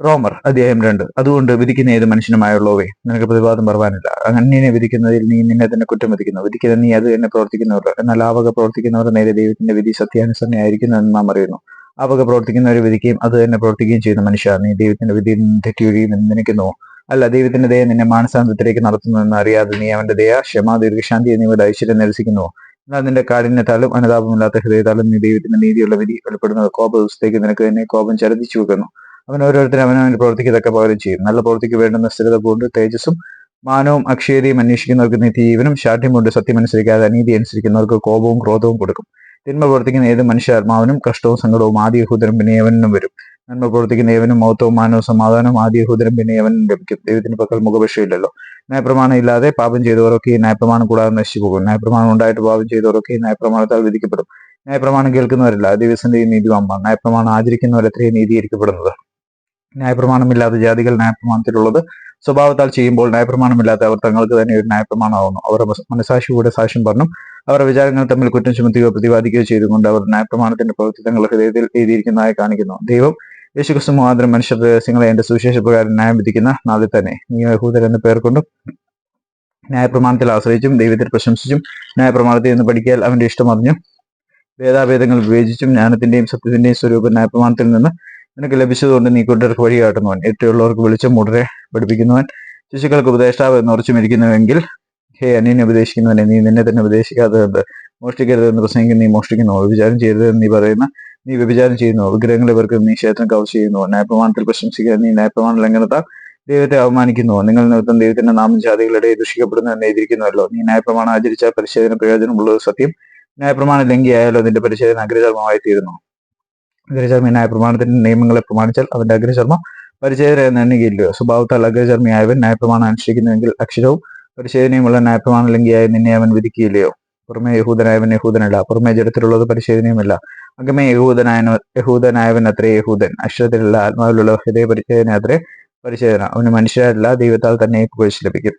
റോമർ അധ്യായം രണ്ട്. അതുകൊണ്ട് വിധിക്കുന്ന ഏത് മനുഷ്യനുമായുള്ളവേ നിനക്ക് പ്രതിവാദം പറവാനില്ല. അങ്ങനെ വിധിക്കുന്നതിൽ നീ നിന്നെ തന്നെ കുറ്റം വിധിക്കുന്നു. വിധിക്കുന്ന നീ അത് തന്നെ പ്രവർത്തിക്കുന്നവർ. എന്നാൽ ആവക വക പ്രവർത്തിക്കുന്നവർ നേരെ ദൈവത്തിന്റെ വിധി സത്യാനുസരണയായിരിക്കുന്നു എന്ന് നാം അറിയുന്നു. ആവക പ്രവർത്തിക്കുന്നവർ വിധിക്കുകയും അത് തന്നെ പ്രവർത്തിക്കുകയും ചെയ്യുന്ന മനുഷ്യ നീ ദൈവത്തിന്റെ വിധി തെറ്റിയൊഴിയും എന്ന് നിനക്കുന്നു അല്ല ദൈവത്തിന്റെ ദയ നിന്നെ മാനസാന്തത്തിലേക്ക് നടത്തുന്നതെന്ന് അറിയാതെ നീ അവന്റെ ദയ ക്ഷമ ദീർഘശാന്തി എന്നിവയുടെ ഐശ്വര്യം നിരസിക്കുന്നു. എന്നാൽ നിന്റെ കാഠിന്യത്താലും അനുതാപമില്ലാത്ത ഹൃദയത്താലും നീ ദൈവത്തിന്റെ നീതിയുള്ള വിധി വെളിപ്പെടുന്നത് കോപ ദിവസത്തേക്ക് നിനക്ക് തന്നെ കോപം ചരതിച്ചു വെക്കുന്നു. അവൻ ഓരോരുത്തരും അവനവന് ഇതൊക്കെ പകരം ചെയ്യും. നല്ല പ്രവൃത്തിക്ക് വേണ്ടുന്ന സ്ഥിരത കൊണ്ട് തേജസ്സും മാനവും അക്ഷയതയും അന്വേഷിക്കുന്നവർക്ക് നിത്യജീവനും ശാഠ്യം കൊണ്ട് സത്യം അനുസരിക്കാതെ അനീതി അനുസരിക്കുന്നവർക്ക് കോപവും ക്രോധവും കൊടുക്കും. തിന്മ പ്രവർത്തിക്കുന്ന ഏത് മനുഷ്യാത്മാവിനും കഷ്ടവും സങ്കടവും ആദ്യ യഹൂദനും പിന്നെ യവനും വരും. നന്മ പ്രവർത്തിക്കുന്ന ഏവനും മൗത്തവും മാനവും സമാധാനവും ആദ്യ പിന്നെ യവനും ലഭിക്കും. ദൈവത്തിന് പക്കൽ മുഖപക്ഷയില്ലല്ലോ ന്യായപ്രമാണം ഇല്ലാതെ പാപം ചെയ്തവരൊക്കെ ഈ ന്യായപ്രമാണം കൂടാതെ നശിച്ചു പോകും. ന്യായപ്രമാണം ഉണ്ടായിട്ട് പാപം ചെയ്തവരൊക്കെ ഈ ന്യായപ്രമാണത്താൽ വിധിക്കപ്പെടും. നയപ്രമാണം കേൾക്കുന്നവരല്ല. ദിവസന്റെ നീതിവാമ്പ നയപ്രമാണം ആചരിക്കുന്നവരത്രേ നീതീകരിക്കപ്പെടുന്നത്? ന്യായപ്രമാണമില്ലാത്ത ജാതികൾ ന്യായപ്രമാണത്തിലുള്ളത്. സ്വഭാവത്താൽ ചെയ്യുമ്പോൾ ന്യായപ്രമാണമില്ലാത്ത അവർ തങ്ങൾക്ക് തന്നെ ഒരു ന്യായപ്രമാണമാവുന്നു. അവർ മനസാക്ഷിയുടെ സാക്ഷ്യം പറഞ്ഞു. അവർ വിചാരങ്ങൾ തമ്മിൽ കുറ്റം ചുമത്തുകയോ പ്രതിപാദിക്കുകയോ ചെയ്തുകൊണ്ട് അവർ ന്യായപ്രമാണത്തിന്റെ പ്രവൃത്തി തങ്ങളുടെ ഹൃദയത്തിൽ എഴുതിയിരിക്കുന്നതായി കാണിക്കുന്നു. ദൈവം യേശുക്രിസ്തു മുഖാന്തരം മനുഷ്യ രഹസ്യങ്ങളെ എന്റെ സുവിശേഷ പ്രകാരം ന്യായം വിധിക്കുന്ന നാളിൽ തന്നെ. നീ യഹൂദർ എന്ന പേർ കൊണ്ടും ന്യായപ്രമാണത്തിൽ ആശ്രയിച്ചും ദൈവത്തിൽ പ്രശംസിച്ചും ന്യായപ്രമാണത്തിൽ നിന്ന് പഠിക്കാൻ അവന്റെ ഇഷ്ടം അറിഞ്ഞു വേദാഭേദങ്ങൾ വിവേചിച്ചും ജ്ഞാനത്തിന്റെയും സത്യത്തിന്റെയും സ്വരൂപം ന്യായപ്രമാണത്തിൽ നിന്ന് നിനക്ക് ലഭിച്ചതുകൊണ്ട് നീ കൂട്ടർക്ക് വഴി കാട്ടുന്നവൻ ഏറ്റവുള്ളവർക്ക് വെളിച്ചം മുടരെ പഠിപ്പിക്കുന്നവൻ. ശിശുക്കൾക്ക് ഉപദേഷ്ടാവ് എന്ന് ഉറച്ചുമിരിക്കുന്നുവെങ്കിൽ ഹേ അന്യനെ ഉപദേശിക്കുന്നവനെ നീ നിന്നെ തന്നെ ഉപദേശിക്കാതെ മോഷ്ടിക്കരുത് എന്ന് പ്രസംഗിക്കുന്ന നീ മോഷ്ടിക്കുന്നു. വ്യഭിചാരം ചെയ്യരുതെന്ന് നീ പറയുന്ന നീ വ്യഭിചാരം ചെയ്യുന്നു. വിഗ്രഹങ്ങളെ പേർക്ക് നീ ക്ഷേത്രം കവർ ചെയ്യുന്നു. ന്യായപ്രമാണത്തിൽ പ്രശംസിക്കുക നീ ന്യായപ്രമാണ ലംഘനത്താൽ ദൈവത്തെ അവമാനിക്കുന്നു നിങ്ങൾ നിമിത്തം ദൈവത്തിന്റെ നാമം ജാതികളുടെ ദുഷിക്കപ്പെടുന്നു എന്ന് എഴുതിയിരിക്കുന്നുവല്ലോ നീ ന്യായപ്രമാണം ആചരിച്ച പരിശോധന പ്രയോജനമുള്ളത് സത്യം. നയപ്രമാണ ലംഘിയായാലോ നിന്റെ പരിശോധന അഗ്രചർമ്മമായി തീരുന്നു അഗ്രചർമ്മി പ്രമാണത്തിന്റെ നിയമങ്ങളെ പ്രമാണിച്ചാൽ അവന്റെ അഗ്രചർമ്മം പരിചയര എന്ന് എണ്ണുകയില്ലയോ സ്വഭാവത്താൽ അഗ്രചർമ്മിയായവൻ ന്യായപ്രമാണം അനുഷ്ഠിക്കുന്നുവെങ്കിൽ അക്ഷരവും പരിശോധനയുമുള്ള ന്യായപ്രമാണ ലംഘിയായ നിന്നെ അവൻ വിധിക്കുകയില്ലയോ? പുറമേ യഹൂദനായവൻ യഹൂദനല്ല പുറമേ ജഡത്തിലുള്ളത് പരിശോധനയുമല്ല. അകമേ യഹൂദനായ യഹൂദനായവൻ അത്രേ യഹൂദൻ. അക്ഷരത്തിലുള്ള ആത്മാവിലുള്ള ഹൃദയ പരിശോധന അത്രേ പരിശോധന. അവന് മനുഷ്യരല്ല ദൈവത്താൽ തന്നെ കുഴിച്ച് ലഭിക്കും.